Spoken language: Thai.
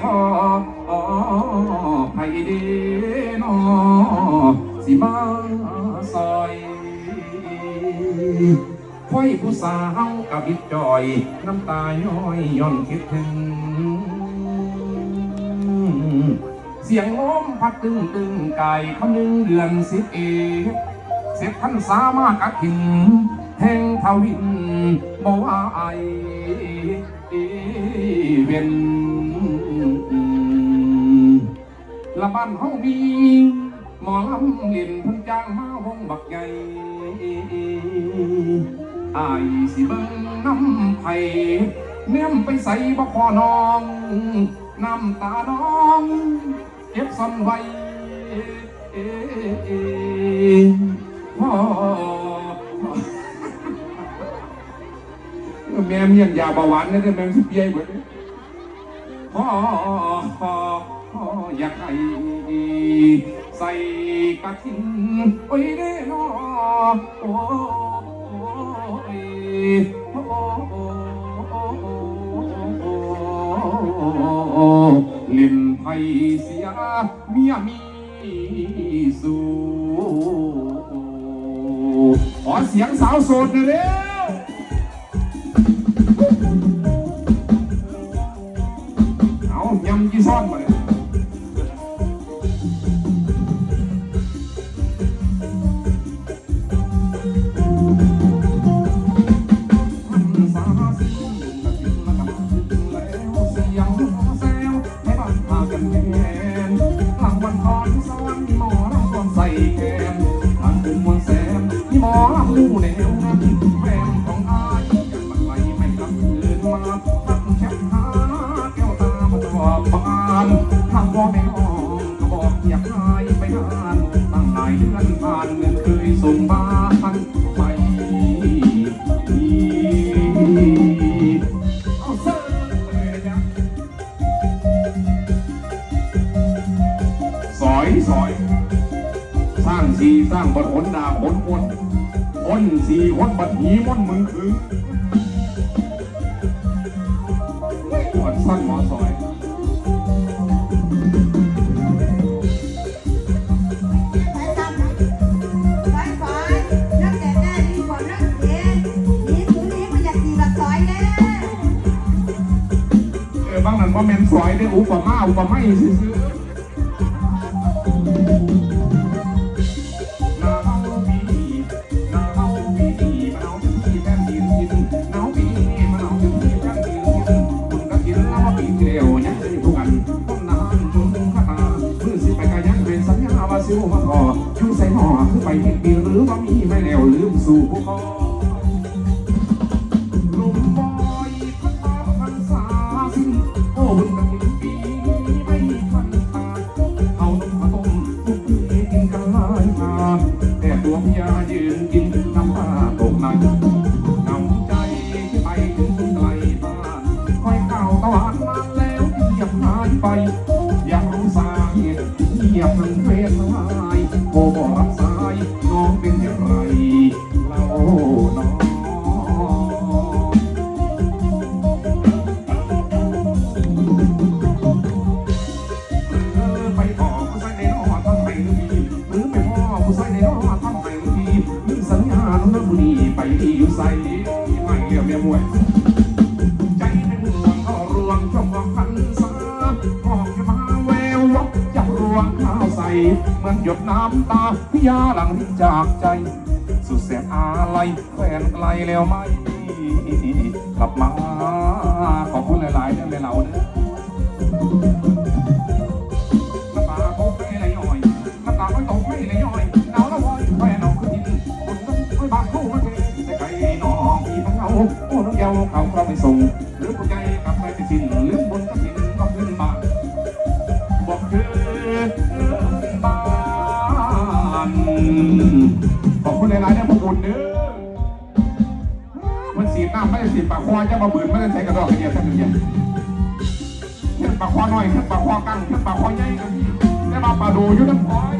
พ่อไผเดีนอสิมาซอยค่อยผู้สาวกับบิดจอย น้ำตาย้อยย่อนคิดถึง เสียงโน้มพัดตึงตึงไก่คำนึงเดือนสิบเอกเสร็จพันสามารถกัดถิ่นแห่งทวินบอกว่าไอเวียน ละบ้านเฮามีหมอลำเล่นเพิ่นจ้างมาวงบักใหญ่อายสิเบิ่งน้ำไผ่เนียมไปใส่บ่พอน้องน้ำตาน้องเก็บซ่อนไว้พ่อแม่เมียนยาเบาหวานนี่แม่สิเปียหมดพ่อ อยากให้ใส่กระถินโอ้ยเด้นอโอ้ยโอ้ยเล่นไพ่เสียเมียมีสูขอเสียงสาวโสดหน่อยเร็วเอายำกี่ซ่อนมาเลยานทางพ่อแม่น้องก็บอกอยากหายไปนานตั้งหลายเดือนผ่านเงินเคยส่งบ้านไปเอาเสิร์ฟเลยนะจ๊ะสอยสอย สร้างสีสร้างบนขนดาบนคนคนสี่คนบัดหีมนมึงคือปวดสั้นหมอสอย บางนั้นว่าแมนสอยได้อุปมาอุปไมยซื้อๆหนาวปีหนาวปีหนาวปีแผ่นดินกินหนาวปีหนาเม้ากว่าสิวมาขอชูใส่หอคือไปผิดปีหรือว่ามีไม่แล้วลืมสู่ผู้คอ แต่ตัวงยายืนกินน้ำตาตกในเงาใจไปถึงไกลบ้านคอยเก่าตะวันนาแล้วเงียบหายไป ยังรู้สาเหตุเงียบมันเฟซไลน์โทรบรับ เหมือนหยดน้ำตาพิยาหลังจากใจ สุดแสนอาลัยแฟนไกลแล้วไหมกลับมา ขอบคุณหลายๆเรื่องในเราเนอะน้ำตาตกไม่ไหลย่อยน้ำตาไม่ตกไม่ไหลย่อยหนาวล้วอยแฟนเอาขึ้นดินคนก็ไม่บาดเข้ามาเทแต่ไก่น้องพี่พังเอาโอ้น้องเยาเขาเราไม่ส่งหรือผู้ใจกลับไปไปสิ้นหรือานขอบคุณหลายๆเนี่ยพวกคุณเด้อมันสีน้ำไม่ได้สีปากคอจะมาบืนไม่ได้ใช้กระดอกกระเดียดท่านเดียขึ้นปากคอหน่อยขึ้นปากคอกั้งขึ้นปากคอใหญ่ได้มาปลาดูอยู่น้ำพอย